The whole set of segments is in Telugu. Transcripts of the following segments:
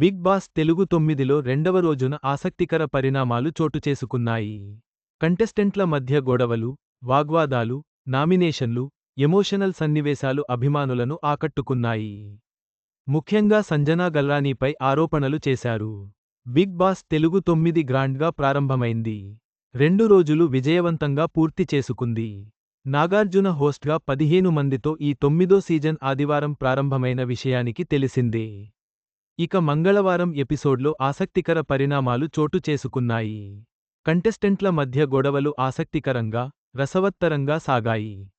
బిగ్ బాస్ తెలుగు తొమ్మిదిలో రెండవ రోజున ఆసక్తికర పరిణామాలు చోటుచేసుకున్నాయి కంటెస్టెంట్ల మధ్య గొడవలు వాగ్వాదాలు నామినేషన్లు ఎమోషనల్ సన్నివేశాలు అభిమానులను ఆకట్టుకున్నాయి. ముఖ్యంగా సంజనా గల్రానీపై ఆరోపణలు చేశారు. బిగ్ బాస్ తెలుగు తొమ్మిది గ్రాండ్గా ప్రారంభమైంది. రెండు రోజులు విజయవంతంగా పూర్తి చేసుకుంది. నాగార్జున హోస్ట్గా పదిహేను మందితో ఈ తొమ్మిదో సీజన్ ఆదివారం ప్రారంభమైన విషయానికి తెలిసిందే. ఇక మంగళవారం ఎపిసోడ్లో ఆసక్తికర పరిణామాలు చోటు చేసుకున్నాయి. కంటెస్టెంట్ల మధ్య గొడవలు ఆసక్తికరంగా రసవత్తరంగా సాగాయి.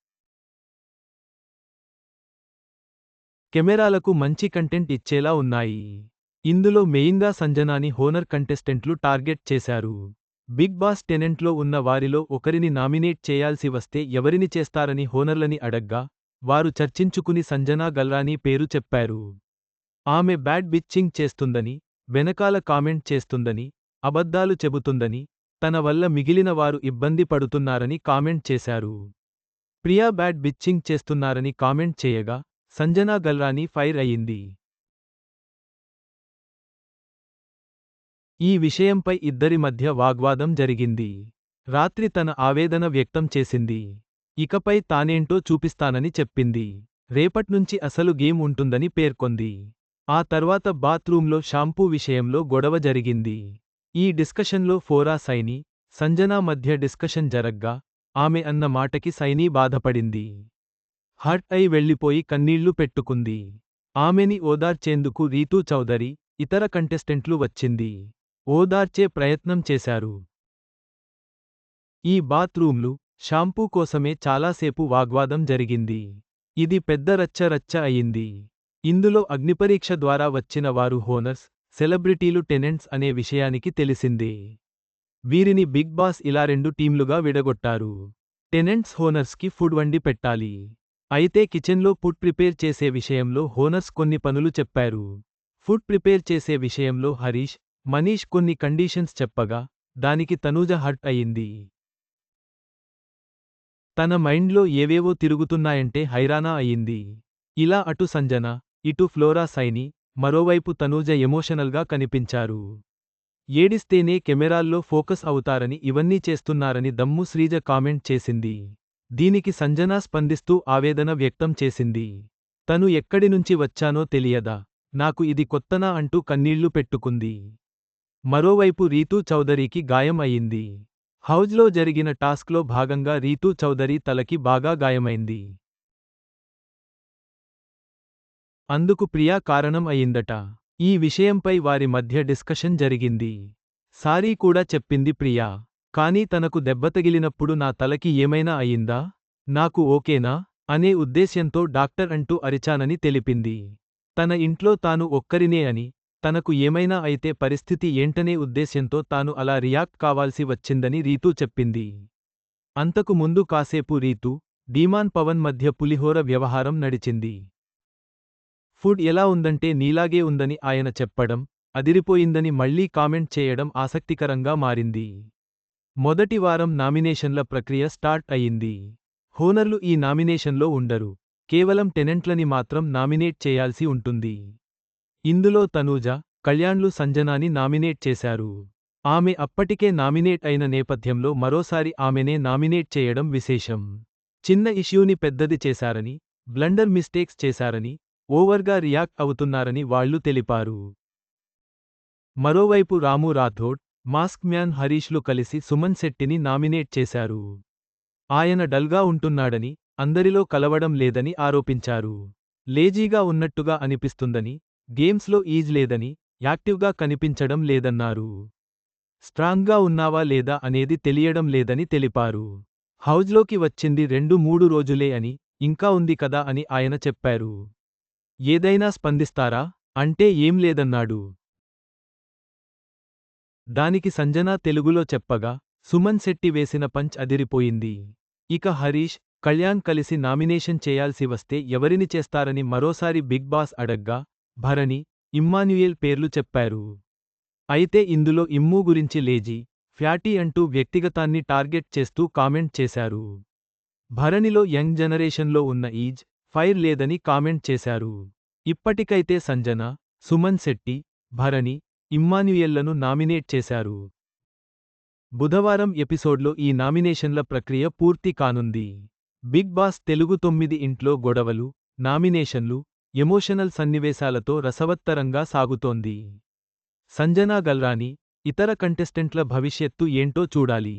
కెమెరాలకు మంచి కంటెంట్ ఇచ్చేలా ఉన్నాయి. ఇందులో మెయిన్గా సంజనాని హోనర్ కంటెస్టెంట్లు టార్గెట్ చేశారు. బిగ్ బాస్ టెనెంట్లో ఉన్న వారిలో ఒకరిని నామినేట్ చేయాల్సి వస్తే ఎవరిని చేస్తారని హోనర్లని అడగ్గా వారు చర్చించుకుని సంజనా గల్రానీ పేరు చెప్పారు. ఆమె బ్యాడ్ బిచ్చింగ్ చేస్తుందని వెనకాల కామెంట్ చేస్తుందని అబద్ధాలు చెబుతుందని తన వల్ల మిగిలిన వారు ఇబ్బంది పడుతున్నారని కామెంట్ చేశారు. ప్రియా బ్యాడ్ బిచ్చింగ్ చేస్తున్నారని కామెంట్ చేయగా సంజనా గల్రాని ఫైర్ అయింది ఈ విషయంపై ఇద్దరి మధ్య వాగ్వాదం జరిగింది. రాత్రి తన ఆవేదన వ్యక్తం చేసింది. ఇకపై తానేంటో చూపిస్తానని చెప్పింది. రేపట్నుంచి అసలు గేమ్ ఉంటుందని పేర్కొంది. ఆ తర్వాత బాత్రూంలో షాంపూ విషయంలో గొడవ జరిగింది. ఈ డిస్కషన్లో ఫోరా సైని సంజనా మధ్య డిస్కషన్ జరగ్గా ఆమె అన్న మాటకి సైనీ బాధపడింది. హర్ట్ అయి వెళ్ళిపోయి కన్నీళ్ళు పెట్టుకుంది. ఆమెని ఓదార్చేందుకు రీతూ చౌదరి ఇతర కంటెస్టెంట్లు వచ్చింది. ఓదార్చే ప్రయత్నం చేశారు. ఈ బాత్రూంలు షాంపూ కోసమే చాలాసేపు వాగ్వాదం జరిగింది. ఇది పెద్ద రచ్చ రచ్చ అయింది. ఇందులో అగ్నిపరీక్ష ద్వారా వచ్చిన వారు హోనర్స్ సెలబ్రిటీలు టెనెంట్స్ అనే విషయానికి తెలిసింది. వీరిని బిగ్ బాస్ ఇలా రెండు టీంలుగా విడగొట్టారు. టెనెంట్స్ హోనర్స్కి ఫుడ్ వండి పెట్టాలి. అయితే కిచెన్లో ఫుడ్ ప్రిపేర్ చేసే విషయంలో హోనర్స్ కొన్ని పనులు చెప్పారు. ఫుడ్ ప్రిపేర్ చేసే విషయంలో హరీష్ మనీష్ కొన్ని కండీషన్స్ చెప్పగా దానికి తనూజ హర్ట్ అయింది తన మైండ్లో ఏవేవో తిరుగుతున్నాయంటే హైరానా అయింది ఇలా అటు సంజన ఇటు ఫ్లోరా సైని మరోవైపు తనూజ ఎమోషనల్గా కనిపించారు. ఏడిస్తేనే కెమెరాల్లో ఫోకస్ అవుతారని ఇవన్నీ చేస్తున్నారని దమ్ము శ్రీజ కామెంట్ చేసింది. దీనికి సంజన స్పందిస్తూ ఆవేదన వ్యక్తం చేసింది. తను ఎక్కడి నుంచి వచ్చానో తెలియదా? నాకు ఇది కొత్తనా అంటూ కన్నీళ్ళు పెట్టుకుంది. మరోవైపు రీతూ చౌదరికి గాయం అయింది. హౌజ్లో జరిగిన టాస్క్లో భాగంగా రీతూ చౌదరి తలకి బాగా గాయమైంది. అందుకు ప్రియా కారణం అయిందట. ఈ విషయంపై వారి మధ్య డిస్కషన్ జరిగింది. సారీ కూడా చెప్పింది ప్రియా. కానీ తనకు దెబ్బతగిలినప్పుడు నా తలకి ఏమైనా అయిందా? నాకు ఓకేనా? అనే ఉద్దేశ్యంతో డాక్టర్ అంటూ అరిచానని తెలిపింది. తన ఇంట్లో తాను ఒక్కరినే అని తనకు ఏమైనా అయితే పరిస్థితి ఏంటనే ఉద్దేశ్యంతో తాను అలా రియాక్ట్ కావాల్సి వచ్చిందని రీతూ చెప్పింది. అంతకు ముందు కాసేపు రీతూ డీమాన్ పవన్ మధ్య పులిహోర వ్యవహారం నడిచింది. ఫుడ్ ఎలా ఉందంటే నీలాగే ఉందని ఆయన చెప్పడం అదిరిపోయిందని మళ్ళీ కామెంట్ చేయడం ఆసక్తికరంగా మారింది. మొదటి వారం నామినేషన్ల ప్రక్రియ స్టార్ట్ అయింది హోనర్లు ఈ నామినేషన్లో ఉండరు. కేవలం టెనెంట్లని మాత్రం నామినేట్ చేయాల్సి ఉంటుంది. ఇందులో తనూజ కళ్యాణ్లు సంజనాని నామినేట్ చేశారు. ఆమె అప్పటికే నామినేట్ అయిన నేపథ్యంలో మరోసారి ఆమెనే నామినేట్ చేయడం విశేషం. చిన్న ఇష్యూని పెద్దది చేశారని బ్లండర్ మిస్టేక్స్ చేశారని ఓవర్గా రియాక్ట్ అవుతున్నారని వాళ్ళు తెలిపారు. మరోవైపు రాము రాథోడ్ మాస్క్ మ్యాన్ హరీష్లు కలిసి సుమన్ శెట్టిని నామినేట్ చేశారు. ఆయన డల్గా ఉంటున్నాడని అందరిలో కలవడం లేదని ఆరోపించారు. లేజీగా ఉన్నట్టుగా అనిపిస్తుందని గేమ్స్లో ఈజ్ లేదని యాక్టివ్గా కనిపించడం లేదన్నారు. స్ట్రాంగ్గా ఉన్నావా లేదా అనేది తెలియడం లేదని తెలిపారు. హౌజ్లోకి వచ్చింది రెండు మూడు రోజులే అని ఇంకా ఉంది కదా అని ఆయన చెప్పారు. ఏదైనా స్పందిస్తారా? అంటే ఏం లేదన్నాడు. దానికి సంజన తెలుగులో చెప్పగా సుమన్ శెట్టి వేసిన పంచ్ అదిరిపోయింది. ఇక హరీష్ కళ్యాణ్ కలిసి నామినేషన్ చేయాల్సి వస్తే ఎవరిని చేస్తారని మరోసారి బిగ్ బాస్ అడగ్గా భరణి ఇమ్మాన్యుయేల్ పేర్లు చెప్పారు. అయితే ఇందులో ఇమ్మూ గురించి లేజీ ఫ్యాటీ అంటూ వ్యక్తిగతాన్ని టార్గెట్ చేస్తూ కామెంట్ చేశారు. భరణిలో యంగ్ జనరేషన్లో ఉన్న ఈజ్ ఫైర్ లేదని కామెంట్ చేశారు. ఇప్పటికైతే సంజన సుమన్ శెట్టి భరణి ఇమ్మాన్యుయెల్లను నామినేట్ చేశారు. బుధవారం ఎపిసోడ్లో ఈ నామినేషన్ల ప్రక్రియ పూర్తి కానుంది. బిగ్ బాస్ తెలుగు తొమ్మిది ఇంట్లో గొడవలు నామినేషన్లు ఎమోషనల్ సన్నివేశాలతో రసవత్తరంగా సాగుతోంది. సంజనా గల్రాని ఇతర కంటెస్టెంట్ల భవిష్యత్తు ఏంటో చూడాలి.